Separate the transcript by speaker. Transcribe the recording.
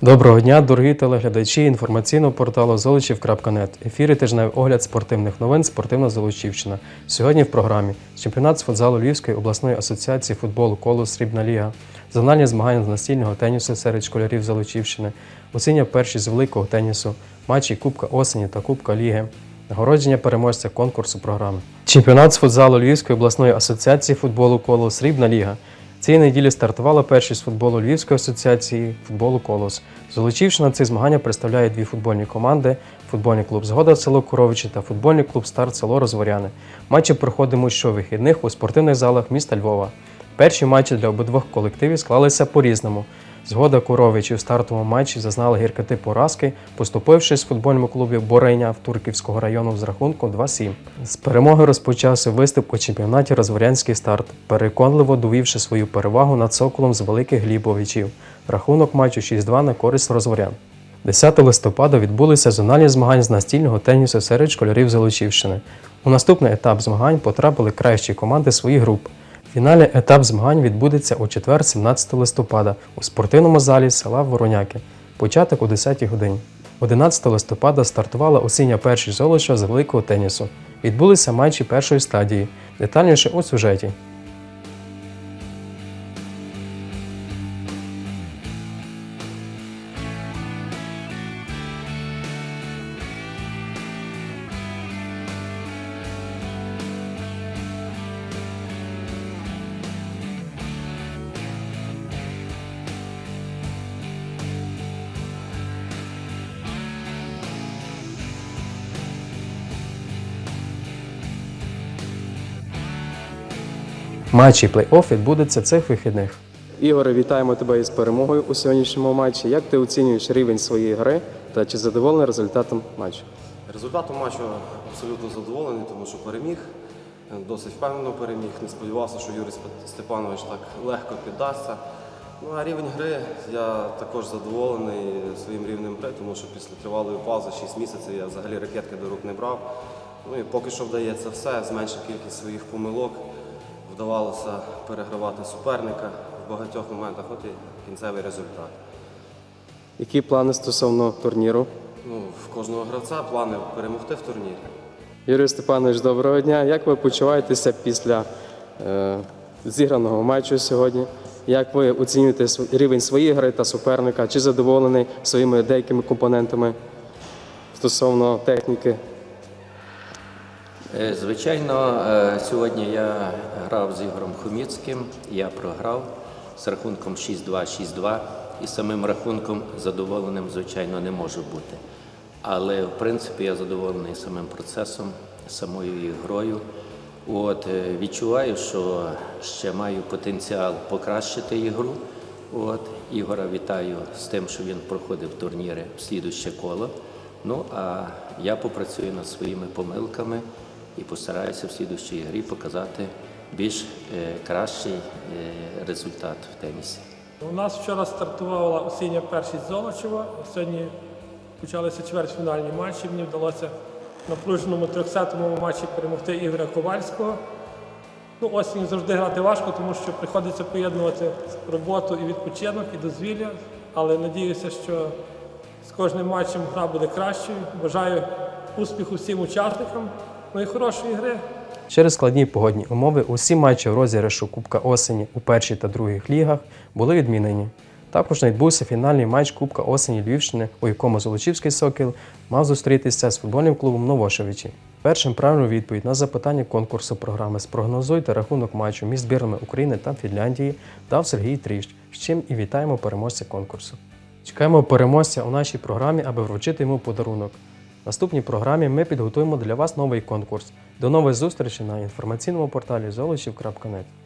Speaker 1: Доброго дня, дорогі телеглядачі інформаційного порталу Золочів.нет. Ефіри тижневий огляд спортивних новин Спортивна Золочівщина. Сьогодні в програмі чемпіонат з футзалу Львівської обласної асоціації футболу коло Срібна Ліга, зональні змагання з настільного тенісу серед школярів Золочівщини, оціння перші з великого тенісу, матчі Кубка осені та Кубка Ліги, нагородження переможця конкурсу програми. Чемпіонат з футзалу Львівської обласної асоціації футболу коло Срібна Ліга. Цієї неділі стартувала першість футболу Львівської асоціації футболу Колос. Золочівщина ці змагання представляє дві футбольні команди: футбольний клуб Згода село Куровичі та футбольний клуб Старт село Розворяни. Матчі проходимо щовихідних у спортивних залах міста Львова. Перші матчі для обидвох колективів склалися по-різному. Згода Коровичі у стартовому матчі зазнала гіркоти поразки, поступившись в футбольному клубі Борейня в Турківського району з рахунком 2-7. З перемоги розпочався виступ у чемпіонаті Розворянський старт, переконливо довівши свою перевагу над соколом з великих глібовичів. Рахунок матчу 6-2 на користь розворян. 10 листопада відбулися зональні змагання з настільного тенісу серед школярів Золочівщини. У наступний етап змагань потрапили кращі команди своїх груп. Фінальний етап змагань відбудеться у четвер, 17 листопада, у спортивному залі села Вороняки. Початок о 10 годині. 11 листопада стартувала осіння перші золоча з великого тенісу. Відбулися матчі першої стадії. Детальніше у сюжеті. Матчі плей-офф відбудеться цих вихідних. Ігоре, вітаємо тебе із перемогою у сьогоднішньому матчі. Як ти оцінюєш рівень своєї гри та чи задоволений результатом матчу?
Speaker 2: Результатом матчу абсолютно задоволений, тому що переміг. Досить впевнено переміг. Не сподівався, що Юрій Степанович так легко піддасться. Ну а рівень гри я також задоволений своїм рівнем гри, тому що після тривалої паузи 6 місяців я взагалі ракетки до рук не брав. Ну і поки що вдається все, зменшив кількість своїх помилок. Вдавалося перегравати суперника в багатьох моментах. От і кінцевий результат.
Speaker 1: Які плани стосовно турніру?
Speaker 2: Ну, в кожного гравця плани перемогти в турнірі.
Speaker 1: Юрій Степанович, доброго дня. Як ви почуваєтеся після е, зіграного матчу сьогодні? Як ви оцінюєте рівень своєї гри та суперника? Чи задоволений своїми деякими компонентами стосовно техніки?
Speaker 3: Е, Звичайно, е, сьогодні я грав з Ігорем Хоміцьким, я програв з рахунком 6-2, 6-2 і самим рахунком задоволеним, звичайно, не можу бути. Але в принципі я задоволений самим процесом, самою грою. От, е, відчуваю, що ще маю потенціал покращити ігру. От, Ігора вітаю з тим, що він проходив турніри в слідуще коло. Ну а я попрацюю над своїми помилками і постараюся в слідущій грі показати більш е, кращий е, результат в тенісі.
Speaker 4: У нас вчора стартувала осіння першість Золочева. Сьогодні почалися чвертьфінальні матчі. Мені вдалося напруженому 300-му матчі перемогти Ігоря Ковальського. Ну, осінь завжди грати важко, тому що приходиться поєднувати роботу і відпочинок, і дозвілля. Але надіюся, що з кожним матчем гра буде кращою. Бажаю успіху всім учасникам, ну і хорошої гри.
Speaker 1: Через складні погодні умови усі матчі в розіграшу Кубка осені у першій та других лігах були відмінені. Також відбувся фінальний матч Кубка осені Львівщини, у якому Золочівський сокіл мав зустрітися з футбольним клубом Новошевичі. Першим правильну відповідь на запитання конкурсу програми Спрогнозуйте рахунок матчу між збірними України та Фінляндії дав Сергій Тріщ, з чим і вітаємо переможця конкурсу. Чекаємо переможця у нашій програмі, аби вручити йому подарунок. Наступній програмі ми підготуємо для вас новий конкурс. До нових зустрічей на інформаційному порталі золочів.нет.